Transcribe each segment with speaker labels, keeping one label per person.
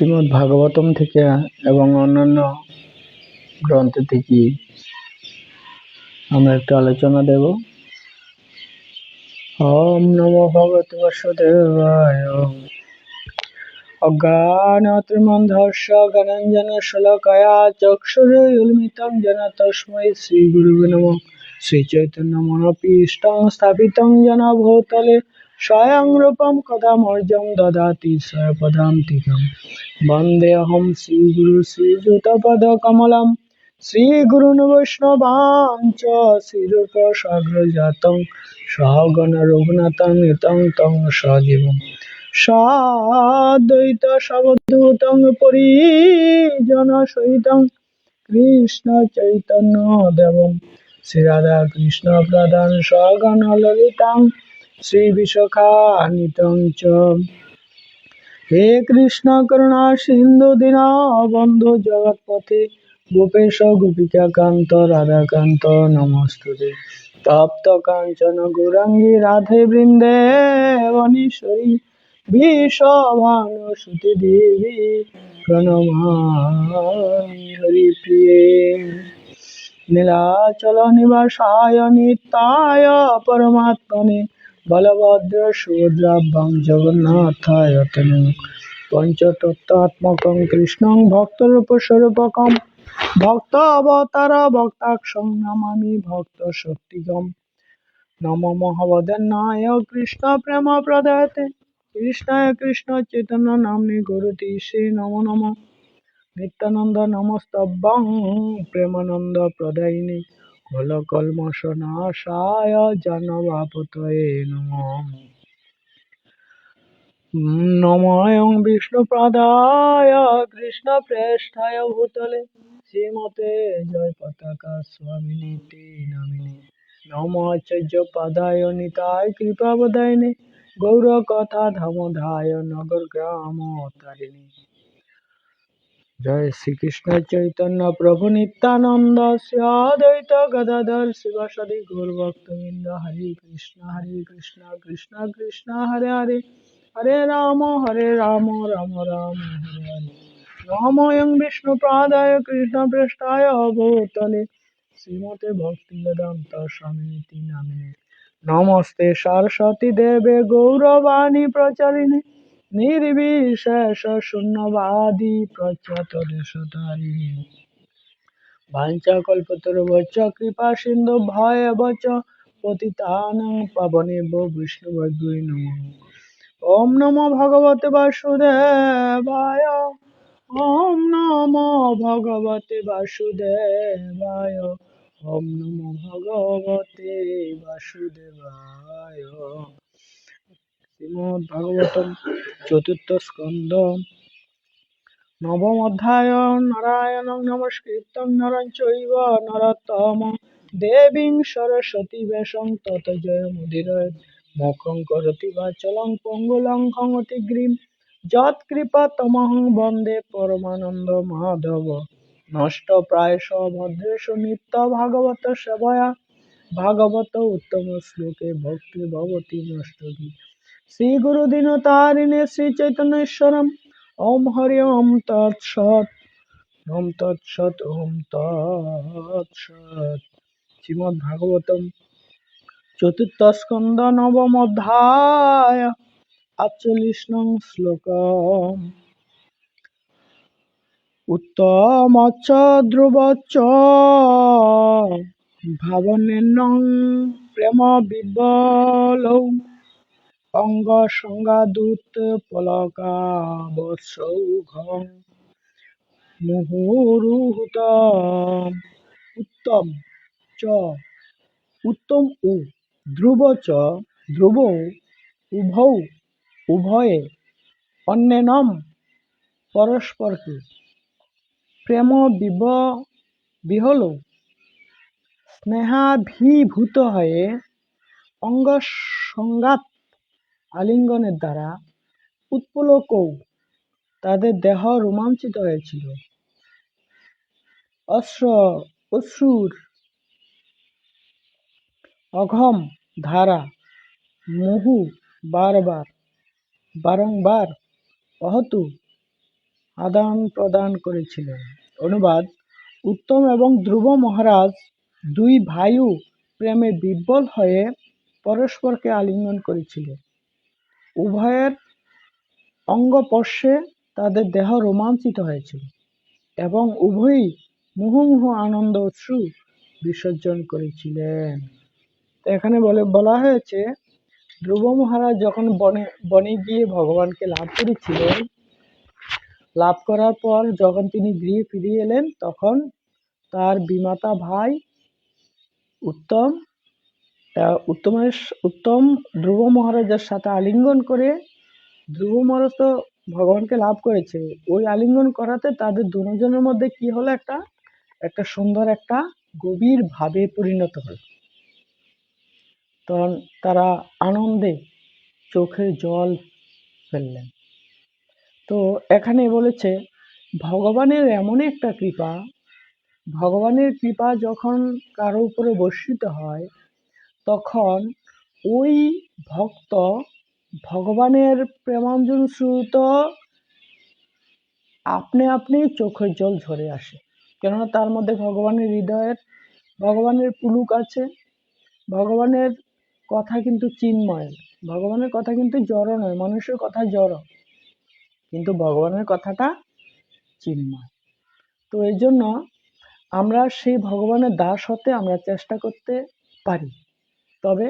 Speaker 1: শ্রীমদ্ ভাগবতম থেকে এবং অন্যান্য গ্রন্থ থেকে আমরা একটু আলোচনা দেব ওম নম ভগত বাসুদেবায় অজ্ঞানত্রিমন্ধর্ষ জ্ঞানঞ্জন শ্লোকয়া যেন তস্মৈ শ্রীগুরু নম শ্রীচৈতন্য মনপীষ্টং স্থাপিতং যেন ভূতলে স্বয়ং রূপম কদম অর্জম দদাতি স্বপদান্তিকম বন্দে অহম শ্রীগুরু শ্রীযুতপদ কমলম শ্রীগুরুন বৈষ্ণবাঞ্চ শ্রীরূপ সগ্রজাতং সহগণ রঘুনাথং ইতং তং সজীবম সাদ্বৈত সবধূতং পরিজন সহিতং কৃষ্ণ চৈতন্য দেবম শ্রী রাধা কৃষ্ণ প্রধান সগণ ললিতাং শ্রীবিশখানিতং চ হে কৃষ্ণ করুণা সিন্ধু দীনা বন্ধু জগৎপথে গোপেশ রাধা কান্ত নমস্তে তপ্ত কাঞ্চন গৌরাঙ্গী রাধে বৃন্দে বনীশ্বরী বিষভানুসুতি দেবী প্রণমামি নীলাচল নিবাসায় নিতায় পরমাত্মনে বলভদ্র সুভদ্রাভ্যাং জগন্নাথায় পঞ্চতত্ত্বাত্মক পঞ্চতত্ত্বাত্মকং কৃষ্ণং ভক্তরূপ স্বরূপক ভক্ত অবতার ভক্তাক্ষং নমামি ভক্ত শক্তিগম নম মহাবদনায় কৃষ্ণ প্রেম প্রদায়তে কৃষ্ণায় কৃষ্ণ চেতন নামনি গুরুতি শ্রী নম নম নিত্যানন্দ নমস্তব্যং প্রেমানন্দ প্রদায়িনী ফলকলমশনাশায় জনবাপতয়ে নমঃ নময়ং বিষ্ণুপ্রদায় কৃষ্ণপ্রেষ্ঠায় ভূতলে শ্রীমতে জয় পতাকা স্বামিনীতি নামিনী নম পাদায় নিতায় কৃপাবদায়নে গৌর কথা ধামধায় নগর গ্রাম তারিণী জয় শ্রীকৃষ্ণ চৈতন্য প্রভু নিত্যানন্দ শ্রী অদ্বৈত গদাধর শিবাসাদি গৌর ভক্তবৃন্দ হরে কৃষ্ণ হরে কৃষ্ণ কৃষ্ণ কৃষ্ণ হরে হরে হরে রাম হরে রাম রাম রাম হরে হরে রাময়ং বিষ্ণু প্রাদায় কৃষ্ণ পৃষ্ঠায় অবতলে শ্রীমতে ভক্তি বেদান্ত সমিতি নামে নমস্তে সরস্বতী দেবে গৌরবাণী প্রচারিণী নির্বিশেষ শূন্যবাদী প্রখ্যাতর সুতারি ভাঞ্চা বচ কৃপা সিন্ধু ভয় বচ পতিতান পাবনে বিষ্ণু বিষ্ণুবদ্বৈ নম ওম নম ভগবতে বাসুদেবায় ওম নমো ভগবতে বাসুদেবায় ওম নম ভগবতে বাসুদেবায় শ্রীমদ চতুর্থ স্কন্ধ নবম অধ্যায় নারায়ণ নমস্কৃতম নরঞ্চৈব নরতম দেবী সরস্বতী বেশং তত জয় মুদির মুখং করতি বা চলং পঙ্গুলং খংতি গ্রীম যৎ কৃপা তমহং বন্দে পরমানন্দ মাধব নষ্ট প্রায়শ ভদ্রেশু নিত্য ভাগবত সেবয়া ভাগবত উত্তম শ্লোকে ভক্তি ভবতি নষ্টগী শ্রী গুরু গুরুদিন তারিণে শ্রী চৈতন্যেশ্বরম ওম হরি ওম তৎসৎ ওম তৎসৎ ওম তৎসৎ শ্রীমদ ভাগবতম চতুর্থ স্কন্দ নবম অধ্যায় আটচল্লিশ নং শ্লোক উত্তম ধ্রুবচ্ছ ভাবনে নং প্রেম বিবল অঙ্গ সংগাদূত পলকাবসৌঘং মুহুরুহুতম উত্তম চ উত্তম উ ধ্রুব চ ধ্রুব উভৌ উভয়ে অন্যেনম পরস্পরকে প্রেম বিব বিহল স্নেহাভিভূত হয়ে অঙ্গসংঘাত আলিঙ্গনের দ্বারা উৎপলকও তাদের দেহ রোমাঞ্চিত হয়েছিল অশ্র অসুর অঘম ধারা মুহু বারবার বারংবার অহতু আদান প্রদান করেছিলেন অনুবাদ উত্তম এবং ধ্রুব মহারাজ দুই ভাইও প্রেমে বিব্বল হয়ে পরস্পরকে আলিঙ্গন করেছিলেন উভয়ের অঙ্গস্পর্শে তাদের দেহ রোমাঞ্চিত হয়েছিল এবং উভয়ই মুহুমুহু আনন্দ অশ্রু বিসর্জন করেছিলেন এখানে বলে বলা হয়েছে ধ্রুব মহারাজ যখন বনে বনে গিয়ে ভগবানকে লাভ করেছিলেন লাভ করার পর যখন তিনি গৃহে ফিরিয়ে এলেন তখন তার বিমাতা ভাই উত্তম উত্তম উত্তম ধ্রুব মহারাজের সাথে আলিঙ্গন করে ধ্রুব মহারাজ তো ভগবানকে লাভ করেছে ওই আলিঙ্গন করাতে তাদের দুজনের মধ্যে কি হলো একটা একটা সুন্দর একটা গভীর ভাবে পরিণত হল তখন তারা আনন্দে চোখের জল ফেললেন তো এখানে বলেছে ভগবানের এমন একটা কৃপা ভগবানের কৃপা যখন কারো উপরে বর্ষিত হয় তখন ওই ভক্ত ভগবানের প্রেমাঞ্জন শ্রুত আপনি আপনি চোখের জল ঝরে আসে কেননা তার মধ্যে ভগবানের হৃদয়ের ভগবানের পুলুক আছে ভগবানের কথা কিন্তু চিন্ময় ভগবানের কথা কিন্তু জড় নয় মানুষের কথা জড় কিন্তু ভগবানের কথাটা চিন্ময় তো এই জন্য আমরা সেই ভগবানের দাস হতে আমরা চেষ্টা করতে পারি তবে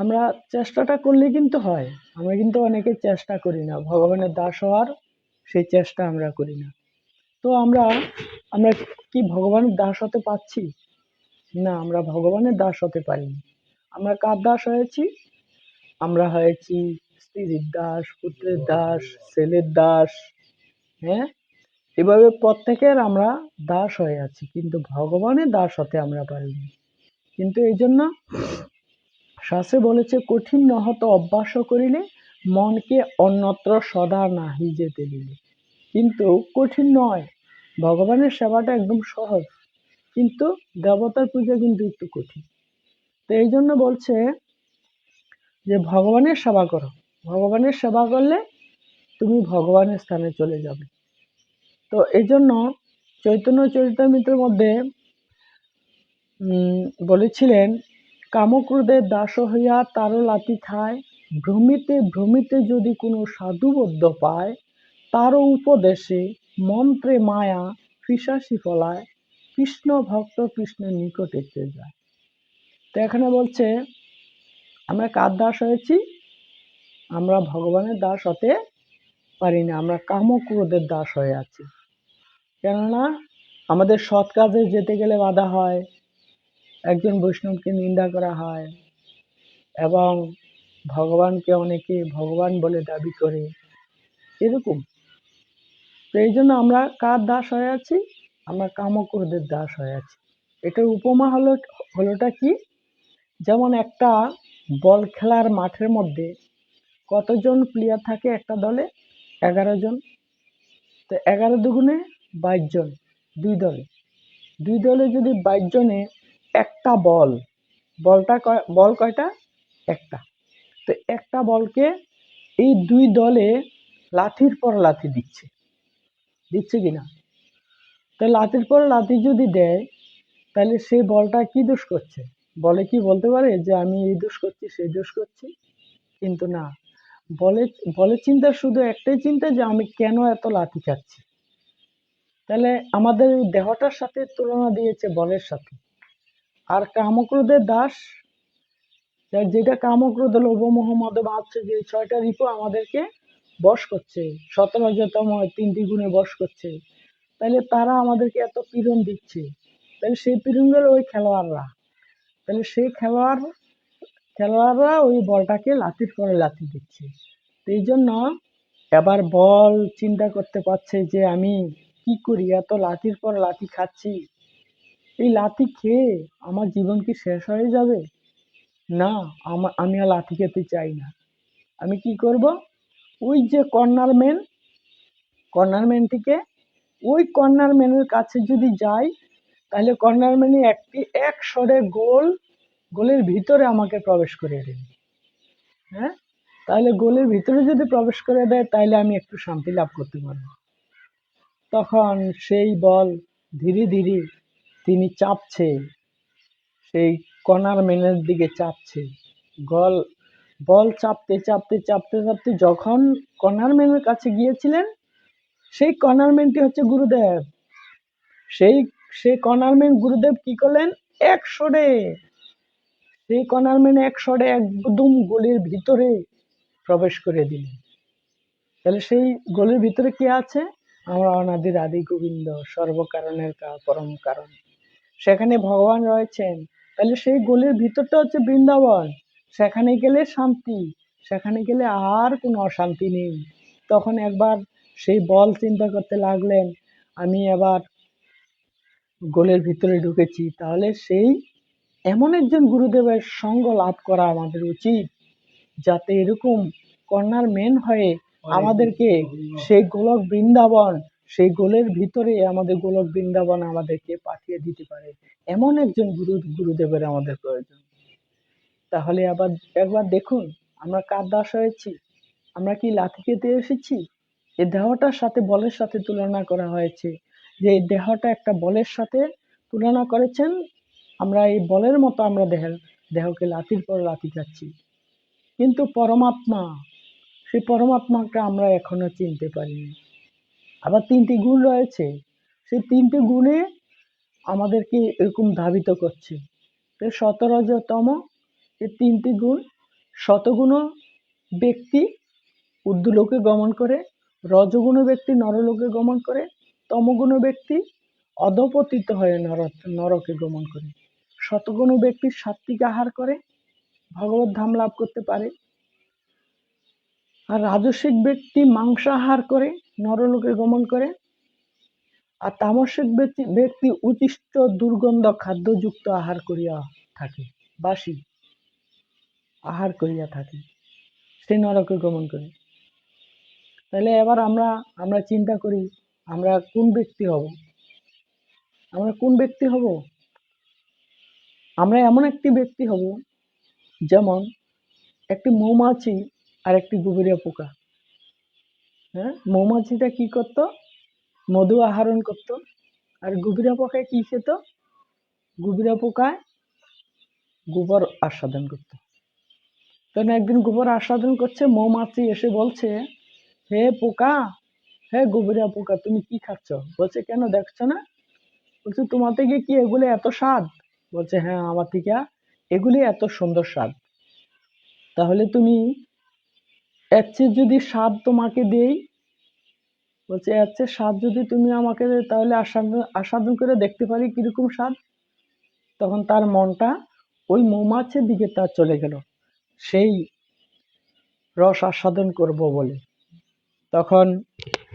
Speaker 1: আমরা চেষ্টাটা করলে কিন্তু হয় আমরা কিন্তু অনেকে চেষ্টা করি না ভগবানের দাস হওয়ার সেই চেষ্টা আমরা করি না তো আমরা আমরা কি ভগবানের দাস হতে পাচ্ছি না আমরা ভগবানের দাস হতে পারিনি আমরা কার দাস হয়েছি আমরা হয়েছি স্ত্রীর দাস পুত্রের দাস ছেলের দাস হ্যাঁ এভাবে প্রত্যেকের আমরা দাস হয়ে আছি কিন্তু ভগবানের দাস হতে আমরা পারিনি কিন্তু এই জন্য শাস্ত্রে বলেছে কঠিন নহত অভ্যাস করিলে মনকে অন্যত্র সদা নাহি যেতে দিলে কিন্তু কঠিন নয় ভগবানের সেবাটা একদম সহজ কিন্তু দেবতার পূজা কিন্তু একটু কঠিন তো এই জন্য বলছে যে ভগবানের সেবা করো ভগবানের সেবা করলে তুমি ভগবানের স্থানে চলে যাবে তো এই জন্য চৈতন্য মিত্রের মধ্যে বলেছিলেন কামক্রোধে দাস হইয়া তার লাতি খায় ভ্রমিতে ভ্রমিতে যদি কোনো সাধুবদ্ধ পায় তারও উপদেশে মন্ত্রে মায়া পিসাসি ফলায় কৃষ্ণ ভক্ত কৃষ্ণের নিকটেতে যায় তো এখানে বলছে আমরা কার দাস হয়েছি আমরা ভগবানের দাস হতে পারি না আমরা কামক্রোধের দাস হয়ে আছি কেননা আমাদের সৎ কাজে যেতে গেলে বাধা হয় একজন বৈষ্ণবকে নিন্দা করা হয় এবং ভগবানকে অনেকে ভগবান বলে দাবি করে এরকম তো এই জন্য আমরা কার দাস হয়ে আছি আমরা কামকুরদের দাস হয়ে আছি এটার উপমা হলো হলোটা কি যেমন একটা বল খেলার মাঠের মধ্যে কতজন প্লেয়ার থাকে একটা দলে এগারো জন তো এগারো দুগুণে বাইশ জন দুই দলে দুই দলে যদি বাইশ জনে একটা বল বলটা বল কয়টা একটা তো একটা বলকে এই দুই দলে লাঠির পর লাঠি দিচ্ছে দিচ্ছে কি না তো লাঠির পর লাঠি যদি দেয় তাহলে সেই বলটা কি দোষ করছে বলে কি বলতে পারে যে আমি এই দোষ করছি সেই দোষ করছি কিন্তু না বলে বলে চিন্তা শুধু একটাই চিন্তা যে আমি কেন এত লাঠি খাচ্ছি তাহলে আমাদের দেহটার সাথে তুলনা দিয়েছে বলের সাথে আর কামক্রোধের দাস যেটা কামক্রোধ লোভ মোহাম্মদ ভাবছে যে ছয়টা ঋতু আমাদেরকে বশ করছে সতেরোতম তিনটি গুণে বশ করছে তাহলে তারা আমাদেরকে এত পীড়ন দিচ্ছে তাহলে সেই পীড়ন গেল ওই খেলোয়াড়রা তাহলে সেই খেলোয়াড় খেলোয়াড়রা ওই বলটাকে লাথির করে লাথি দিচ্ছে এই জন্য এবার বল চিন্তা করতে পারছে যে আমি কি করি এত লাথির পর লাথি খাচ্ছি এই লাথি খেয়ে আমার জীবন কি শেষ হয়ে যাবে না আমার আমি আর লাথি খেতে চাই না আমি কি করব ওই যে কর্নার ম্যান কর্নার ম্যানটিকে ওই কর্নার ম্যানের কাছে যদি যাই তাহলে কর্নার ম্যানে একটি এক সরে গোল গোলের ভিতরে আমাকে প্রবেশ করিয়ে দেবে হ্যাঁ তাহলে গোলের ভিতরে যদি প্রবেশ করে দেয় তাহলে আমি একটু শান্তি লাভ করতে পারবো তখন সেই বল ধীরে ধীরে তিনি চাপছে সেই কর্নার মেনের দিকে চাপছে গল বল চাপতে চাপতে চাপতে চাপতে যখন কর্নার মেনের কাছে গিয়েছিলেন সেই কর্নার ম্যানটি হচ্ছে গুরুদেব সেই সেই কণার মেন গুরুদেব কি করলেন এক শোরে সেই কর্নার ম্যান এক শোরে একদম গলির ভিতরে প্রবেশ করে দিলেন তাহলে সেই গলির ভিতরে কে আছে আমরা অনাদির আদি গোবিন্দ সর্বকারণের পরম কারণ সেখানে ভগবান রয়েছেন তাহলে সেই গোলের ভিতরটা হচ্ছে বৃন্দাবন সেখানে গেলে শান্তি সেখানে গেলে আর কোনো অশান্তি নেই তখন একবার সেই বল চিন্তা করতে লাগলেন আমি আবার গোলের ভিতরে ঢুকেছি তাহলে সেই এমন একজন গুরুদেবের সঙ্গ লাভ করা আমাদের উচিত যাতে এরকম কন্যার মেন হয়ে আমাদেরকে সেই গোলক বৃন্দাবন সেই গোলের ভিতরে আমাদের গোলক বৃন্দাবন আমাদেরকে পাঠিয়ে দিতে পারে এমন একজন গুরু গুরুদেবের আমাদের প্রয়োজন তাহলে আবার একবার দেখুন আমরা কার দাস হয়েছি আমরা কি লাথি খেতে এসেছি এ দেহটার সাথে বলের সাথে তুলনা করা হয়েছে যে এই দেহটা একটা বলের সাথে তুলনা করেছেন আমরা এই বলের মতো আমরা দেহের দেহকে লাথির পর লাথি খাচ্ছি কিন্তু পরমাত্মা সেই পরমাত্মাকে আমরা এখনো চিনতে পারিনি আবার তিনটি গুণ রয়েছে সেই তিনটি গুণে আমাদেরকে এরকম ধাবিত করছে তো সতরজতম এই তিনটি গুণ শতগুণ ব্যক্তি ঊর্ধ্বলোকে গমন করে রজগুণ ব্যক্তি নরলোকে গমন করে তমগুণ ব্যক্তি অধপতিত হয়ে নর নরকে গমন করে শতগুণ ব্যক্তি সাত্ত্বিক আহার করে ভগবত ধাম লাভ করতে পারে আর রাজস্বিক ব্যক্তি মাংসাহার করে নরলোকে গমন করে আর তামসিক ব্যক্তি ব্যক্তি উচিষ্ট দুর্গন্ধ খাদ্যযুক্ত আহার করিয়া থাকে বাসি আহার করিয়া থাকে সে নরকে গমন করে তাহলে এবার আমরা আমরা চিন্তা করি আমরা কোন ব্যক্তি হব আমরা কোন ব্যক্তি হব আমরা এমন একটি ব্যক্তি হব যেমন একটি মৌমাছি আরেকটি গুবরিয়া পোকা হ্যাঁ মৌমাছিটা কি করত মধু আহরণ করত আর গুবরিয়া পোকায় কি খেত গুবরিয়া পোকায় গোবর আস্বাদন করত তখন একদিন গোবর আস্বাদন করছে মৌমাছি এসে বলছে হে পোকা হে গুবরিয়া পোকা তুমি কি খাচ্ছ বলছে কেন দেখছো না বলছে তোমার থেকে কি এগুলো এত স্বাদ বলছে হ্যাঁ আমার থেকে এগুলি এত সুন্দর স্বাদ তাহলে তুমি এর যদি সাত তোমাকে দেই বলছে এর চেয়ে স্বাদ যদি তুমি আমাকে তাহলে আস্বাদন আস্বাদন করে দেখতে পারি কীরকম স্বাদ তখন তার মনটা ওই মৌমাছির দিকে তার চলে গেল সেই রস আস্বাদন করব বলে তখন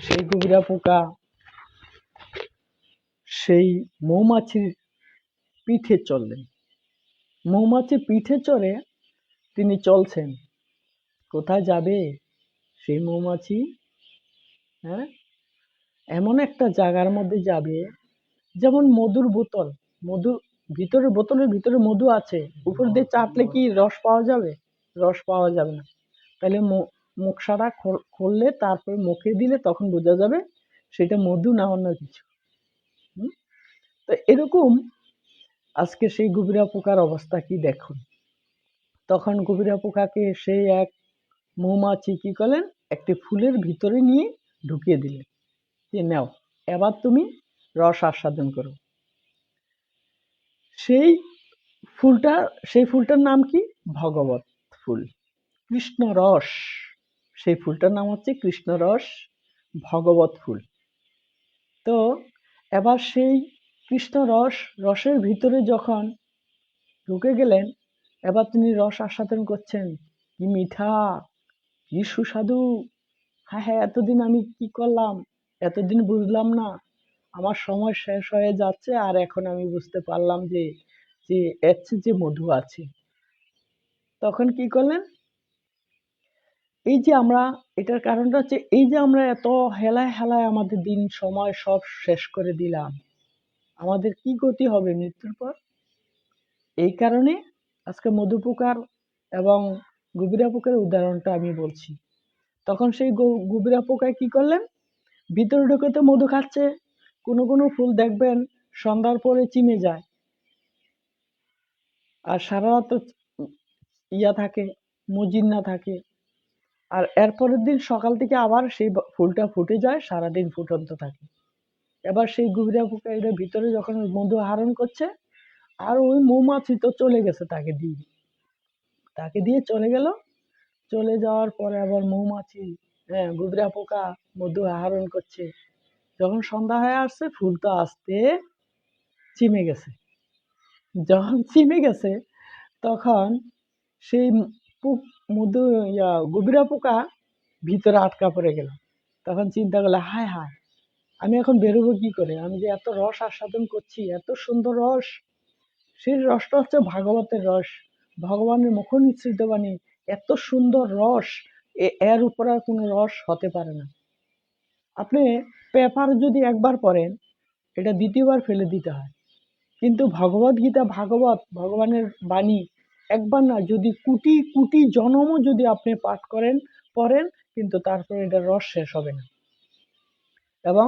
Speaker 1: সেই গুবিরা পোকা সেই মৌমাছির পিঠে চললেন মৌমাছি পিঠে চড়ে তিনি চলছেন কোথায় যাবে সেই মৌমাছি হ্যাঁ এমন একটা জায়গার মধ্যে যাবে যেমন মধুর বোতল মধু ভিতরে বোতলের ভিতরে মধু আছে উপর দিয়ে চাটলে কি রস পাওয়া যাবে রস পাওয়া যাবে না তাহলে মুখ সারা খুললে তারপরে মুখে দিলে তখন বোঝা যাবে সেটা মধু না অন্য কিছু তো এরকম আজকে সেই গভীরা পোকার অবস্থা কি দেখুন তখন গভীরা পোকাকে সেই এক মৌমাছি কী করলেন একটি ফুলের ভিতরে নিয়ে ঢুকিয়ে দিলেন যে নাও এবার তুমি রস আস্বাদন করো সেই ফুলটা সেই ফুলটার নাম কি ভগবত ফুল কৃষ্ণ রস সেই ফুলটার নাম হচ্ছে কৃষ্ণ রস ভগবত ফুল তো এবার সেই কৃষ্ণ রস রসের ভিতরে যখন ঢুকে গেলেন এবার তিনি রস আস্বাদন করছেন কি মিঠা কি সুস্বাদু হ্যাঁ হ্যাঁ এতদিন আমি কি করলাম এতদিন বুঝলাম না আমার সময় শেষ হয়ে যাচ্ছে আর এখন আমি বুঝতে পারলাম যে যে এর যে মধু আছে তখন কি করলেন এই যে আমরা এটার কারণটা হচ্ছে এই যে আমরা এত হেলায় হেলায় আমাদের দিন সময় সব শেষ করে দিলাম আমাদের কি গতি হবে মৃত্যুর পর এই কারণে আজকে মধুপোকার এবং গুবিরা পোকার উদাহরণটা আমি বলছি তখন সেই গুবিরা পোকায় কি করলেন ভিতরে ঢুকে তো মধু খাচ্ছে কোনো কোনো ফুল দেখবেন সন্ধ্যার পরে চিমে যায় আর সারা রাত ইয়া থাকে মজিন্না থাকে আর এরপরের দিন সকাল থেকে আবার সেই ফুলটা ফুটে যায় সারাদিন ফুটন্ত থাকে এবার সেই গুবিরা পোকা এটা ভিতরে যখন মধু আহরণ করছে আর ওই মৌমাছি তো চলে গেছে তাকে দিয়ে তাকে দিয়ে চলে গেল চলে যাওয়ার পরে আবার মৌমাছি হ্যাঁ গুদরা পোকা মধু আহরণ করছে যখন সন্ধ্যা হয়ে আসছে ফুল তো আসতে চিমে গেছে যখন চিমে গেছে তখন সেই মধু ইয়া গুবিরা পোকা ভিতরে আটকা পড়ে গেল তখন চিন্তা করলো হায় হায় আমি এখন বেরোবো কি করে আমি যে এত রস আস্বাদন করছি এত সুন্দর রস সেই রসটা হচ্ছে ভাগবতের রস ভগবানের মুখনিসৃত বাণী এত সুন্দর রস এর উপর আর কোনো রস হতে পারে না আপনি পেপার যদি একবার পড়েন এটা দ্বিতীয়বার ফেলে দিতে হয় কিন্তু ভগবদ গীতা ভাগবত ভগবানের বাণী একবার না যদি কুটি কুটি জনমও যদি আপনি পাঠ করেন পড়েন কিন্তু তারপরে এটা রস শেষ হবে না এবং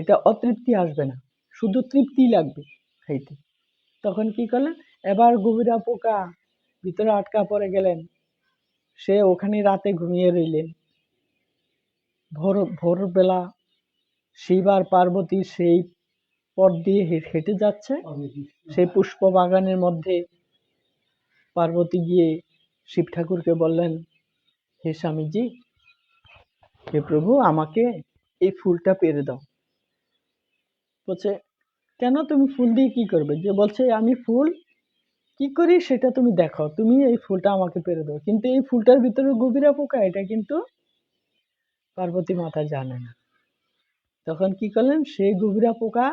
Speaker 1: এটা অতৃপ্তি আসবে না শুধু তৃপ্তি লাগবে খাইতে তখন কি করলেন এবার গভীরা পোকা ভিতরে আটকা পড়ে গেলেন সে ওখানে রাতে ঘুমিয়ে রইলেন ভোর ভোরবেলা শিব আর পার্বতী সেই পথ দিয়ে হেঁটে যাচ্ছে সেই পুষ্প বাগানের মধ্যে পার্বতী গিয়ে শিব ঠাকুরকে বললেন হে স্বামীজি হে প্রভু আমাকে এই ফুলটা পেরে দাও বলছে কেন তুমি ফুল দিয়ে কি করবে যে বলছে আমি ফুল কি করি সেটা তুমি দেখো তুমি এই ফুলটা আমাকে পেরে দাও কিন্তু এই ফুলটার ভিতরে গভীরা পোকা এটা কিন্তু পার্বতী মাতা জানে না তখন কি করলেন সেই গভীরা পোকা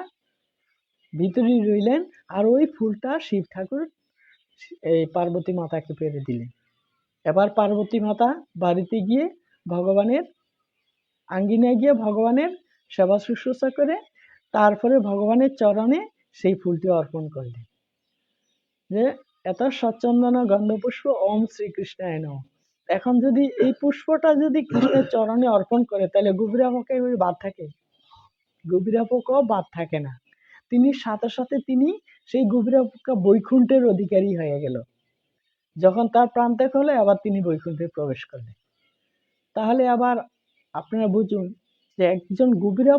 Speaker 1: ভিতরে রইলেন আর ওই ফুলটা শিব ঠাকুর এই পার্বতী মাতাকে পেরে দিলেন এবার পার্বতী মাতা বাড়িতে গিয়ে ভগবানের আঙ্গিনায় গিয়ে ভগবানের সেবা শুশ্রূষা করে তারপরে ভগবানের চরণে সেই ফুলটি অর্পণ করলেন যে এত সচন্দন গন্ধপুষ্প ওম শ্রীকৃষ্ণ নম এখন যদি এই পুষ্পটা যদি কৃষ্ণের চরণে অর্পণ করে তাহলে গভীরাপকে বাদ থাকে পোকাও বাদ থাকে না তিনি সাথে সাথে তিনি সেই পোকা বৈকুণ্ঠের অধিকারী হয়ে গেল যখন তার প্রান্তে হলে আবার তিনি বৈকুণ্ঠে প্রবেশ করলেন তাহলে আবার আপনারা বুঝুন যে একজন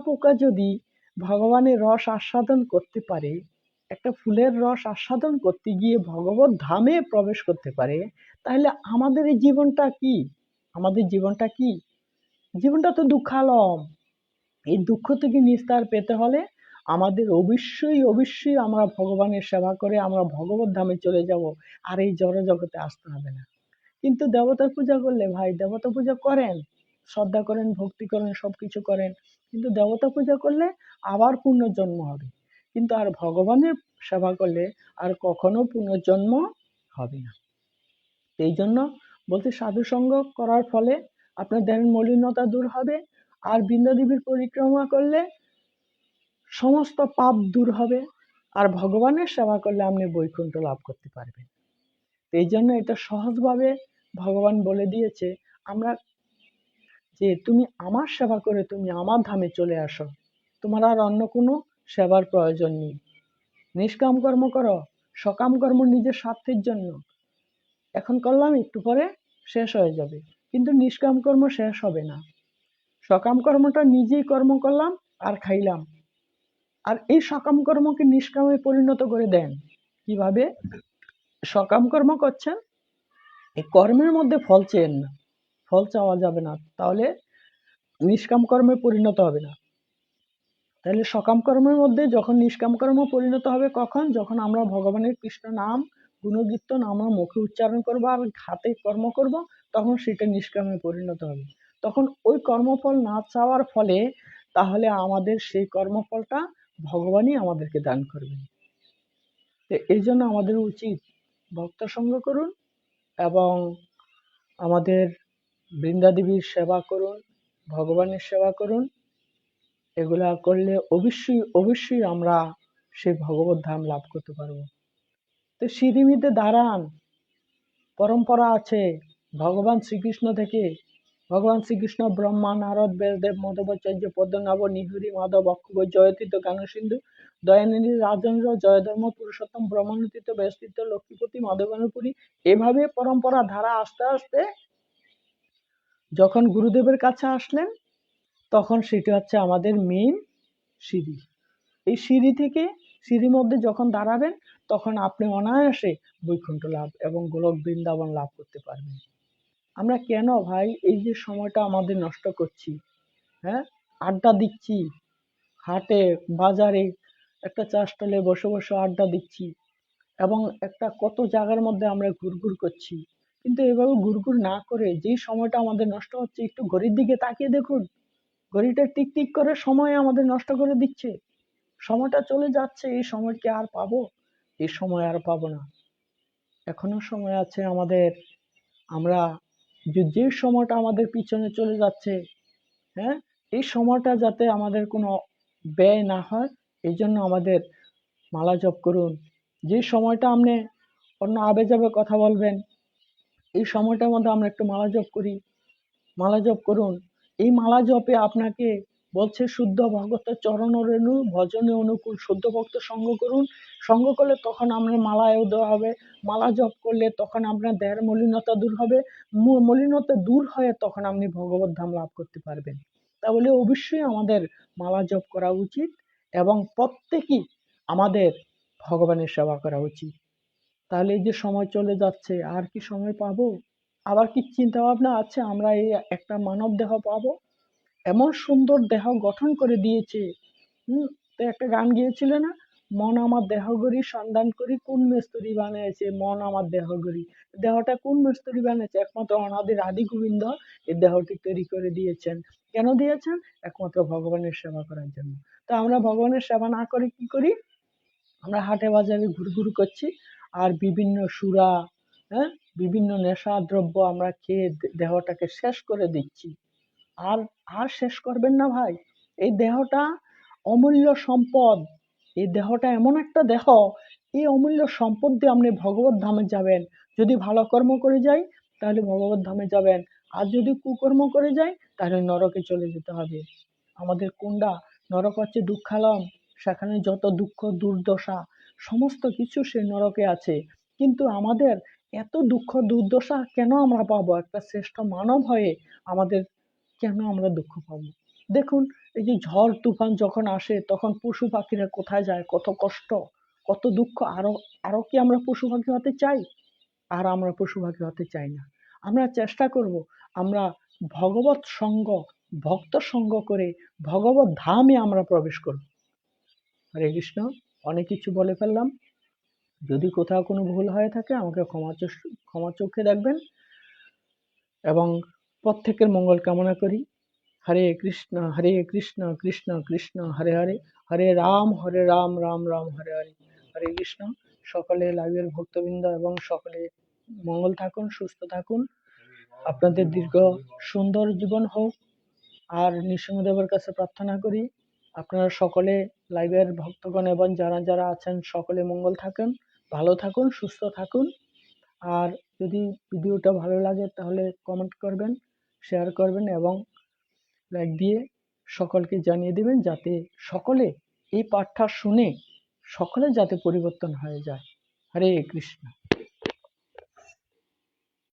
Speaker 1: পোকা যদি ভগবানের রস আস্বাদন করতে পারে একটা ফুলের রস আস্বাদন করতে গিয়ে ভগবত ধামে প্রবেশ করতে পারে তাহলে আমাদের এই জীবনটা কি আমাদের জীবনটা কি জীবনটা তো দুঃখালম এই দুঃখ থেকে নিস্তার পেতে হলে আমাদের অবশ্যই অবশ্যই আমরা ভগবানের সেবা করে আমরা ভগবত ধামে চলে যাব আর এই জড় জগতে আসতে হবে না কিন্তু দেবতার পূজা করলে ভাই দেবতা পূজা করেন শ্রদ্ধা করেন ভক্তি করেন সব কিছু করেন কিন্তু দেবতা পূজা করলে আবার পুনর্জন্ম হবে কিন্তু আর ভগবানের সেবা করলে আর কখনো পুনর্জন্ম হবে না এই জন্য বলতে সাধুসঙ্গ করার ফলে আপনার দেহের মলিনতা দূর হবে আর বৃন্দাদেবীর পরিক্রমা করলে সমস্ত পাপ দূর হবে আর ভগবানের সেবা করলে আপনি বৈকুণ্ঠ লাভ করতে পারবেন এই জন্য এটা সহজভাবে ভগবান বলে দিয়েছে আমরা যে তুমি আমার সেবা করে তুমি আমার ধামে চলে আসো তোমার আর অন্য কোনো সেবার প্রয়োজন নেই নিষ্কাম কর্ম করো সকাম কর্ম নিজের স্বার্থের জন্য এখন করলাম একটু পরে শেষ হয়ে যাবে কিন্তু নিষ্কাম কর্ম শেষ হবে না সকাম কর্মটা নিজেই কর্ম করলাম আর খাইলাম আর এই সকাম কর্মকে নিষ্কামে পরিণত করে দেন কিভাবে সকাম কর্ম করছেন এই কর্মের মধ্যে ফল চেন না ফল চাওয়া যাবে না তাহলে নিষ্কাম কর্মে পরিণত হবে না তাহলে সকাম কর্মের মধ্যে যখন নিষ্কাম কর্ম পরিণত হবে কখন যখন আমরা ভগবানের কৃষ্ণ নাম গুণকীর্তন আমরা মুখে উচ্চারণ করব আর হাতে কর্ম করব তখন সেটা নিষ্কামে পরিণত হবে তখন ওই কর্মফল না চাওয়ার ফলে তাহলে আমাদের সেই কর্মফলটা ভগবানই আমাদেরকে দান করবেন তো এই জন্য আমাদের উচিত ভক্ত সঙ্গ করুন এবং আমাদের বৃন্দাদেবীর সেবা করুন ভগবানের সেবা করুন এগুলা করলে অবশ্যই অবশ্যই আমরা সেই ভগবত ধাম লাভ করতে পারবো তো সিঁড়িমিতে দাঁড়ান পরম্পরা আছে ভগবান শ্রীকৃষ্ণ থেকে ভগবান শ্রীকৃষ্ণ ব্রহ্মা নারদ বেদদেব মধবাচার্য পদ্মনাভ নিহুরি মাধব অক্ষব জয়তীত গানসিন্ধু দয়ানিধি রাজেন্দ্র জয়ধর্ম পুরুষোত্তম ব্রহ্মানুতীত ব্যস্তিত লক্ষ্মীপতি মাধবানুপুরী এভাবে পরম্পরা ধারা আস্তে আস্তে যখন গুরুদেবের কাছে আসলেন তখন সেটি হচ্ছে আমাদের মেন সিঁড়ি এই সিঁড়ি থেকে সিঁড়ির মধ্যে যখন দাঁড়াবেন তখন আপনি অনায়াসে বৈকুণ্ঠ লাভ এবং গোলক বৃন্দাবন লাভ করতে পারবেন আমরা কেন ভাই এই যে সময়টা আমাদের নষ্ট করছি হ্যাঁ আড্ডা দিচ্ছি হাটে বাজারে একটা চা বসে বসে আড্ডা দিচ্ছি এবং একটা কত জায়গার মধ্যে আমরা ঘুরঘুর করছি কিন্তু এভাবে ঘুরঘুর না করে যেই সময়টা আমাদের নষ্ট হচ্ছে একটু ঘড়ির দিকে তাকিয়ে দেখুন ঘড়িটা টিক টিক করে সময় আমাদের নষ্ট করে দিচ্ছে সময়টা চলে যাচ্ছে এই সময় কি আর পাবো এই সময় আর পাবো না এখনো সময় আছে আমাদের আমরা যে সময়টা আমাদের পিছনে চলে যাচ্ছে হ্যাঁ এই সময়টা যাতে আমাদের কোনো ব্যয় না হয় এই জন্য আমাদের মালা জপ করুন যে সময়টা আপনি অন্য আবে যাবে কথা বলবেন এই সময়টার মধ্যে আমরা একটু মালা জপ করি মালা জপ করুন এই মালা জপে আপনাকে বলছে শুদ্ধ ভগত চরণ রেণু ভজনে অনুকূল শুদ্ধ ভক্ত সঙ্গ করুন সঙ্গ করলে তখন আপনার মালায়ও দেওয়া হবে মালা জপ করলে তখন আপনার দেহের মলিনতা দূর হবে মলিনতা দূর হয়ে তখন আপনি ভগবত ধাম লাভ করতে পারবেন তাহলে অবশ্যই আমাদের মালা জপ করা উচিত এবং প্রত্যেকেই আমাদের ভগবানের সেবা করা উচিত তাহলে এই যে সময় চলে যাচ্ছে আর কি সময় পাবো আবার কি চিন্তা ভাবনা আছে আমরা এই একটা মানব দেহ পাবো এমন সুন্দর দেহ গঠন করে দিয়েছে হুম তো একটা গান গিয়েছিল না মন আমার দেহগড়ি সন্ধান করি কোন মিস্তুরি বানিয়েছে মন আমার দেহগড়ি দেহটা কোন মিস্তুরি বানিয়েছে একমাত্র অনাদের আদি গোবিন্দ এই দেহটি তৈরি করে দিয়েছেন কেন দিয়েছেন একমাত্র ভগবানের সেবা করার জন্য তো আমরা ভগবানের সেবা না করে কি করি আমরা হাটে বাজারে ঘুরঘুর করছি আর বিভিন্ন সুরা হ্যাঁ বিভিন্ন নেশা দ্রব্য আমরা খেয়ে দেহটাকে শেষ করে দিচ্ছি আর আর শেষ করবেন না ভাই এই দেহটা অমূল্য সম্পদ এই দেহটা এমন একটা দেহ এই অমূল্য সম্পদ দিয়ে আপনি ভগবত ধামে যাবেন যদি ভালো কর্ম করে যাই তাহলে ভগবত ধামে যাবেন আর যদি কুকর্ম করে যাই তাহলে নরকে চলে যেতে হবে আমাদের কুণ্ডা নরক হচ্ছে দুঃখালম সেখানে যত দুঃখ দুর্দশা সমস্ত কিছু সে নরকে আছে কিন্তু আমাদের এত দুঃখ দুর্দশা কেন আমরা পাবো একটা শ্রেষ্ঠ মানব হয়ে আমাদের কেন আমরা দুঃখ পাবো দেখুন এই যে ঝড় তুফান যখন আসে তখন পশু পাখিরা কোথায় যায় কত কষ্ট কত দুঃখ আরও আরও কি আমরা পশু পাখি হতে চাই আর আমরা পশু পাখি হতে চাই না আমরা চেষ্টা করব আমরা ভগবত সঙ্গ ভক্ত সঙ্গ করে ভগবত ধামে আমরা প্রবেশ করব হরে কৃষ্ণ অনেক কিছু বলে ফেললাম যদি কোথাও কোনো ভুল হয়ে থাকে আমাকে ক্ষমা ক্ষমা চোখে দেখবেন এবং প্রত্যেকের মঙ্গল কামনা করি হরে কৃষ্ণ হরে কৃষ্ণ কৃষ্ণ কৃষ্ণ হরে হরে হরে রাম হরে রাম রাম রাম হরে হরে হরে কৃষ্ণ সকলে লাইভের ভক্তবৃন্দ এবং সকলে মঙ্গল থাকুন সুস্থ থাকুন আপনাদের দীর্ঘ সুন্দর জীবন হোক আর নৃসিংহদেবের কাছে প্রার্থনা করি আপনারা সকলে লাইভের ভক্তগণ এবং যারা যারা আছেন সকলে মঙ্গল থাকেন ভালো থাকুন সুস্থ থাকুন আর যদি ভিডিওটা ভালো লাগে তাহলে কমেন্ট করবেন শেয়ার করবেন এবং লাইক দিয়ে সকলকে জানিয়ে দেবেন যাতে সকলে এই পাঠটা শুনে সকলে যাতে পরিবর্তন হয়ে যায় হরে কৃষ্ণ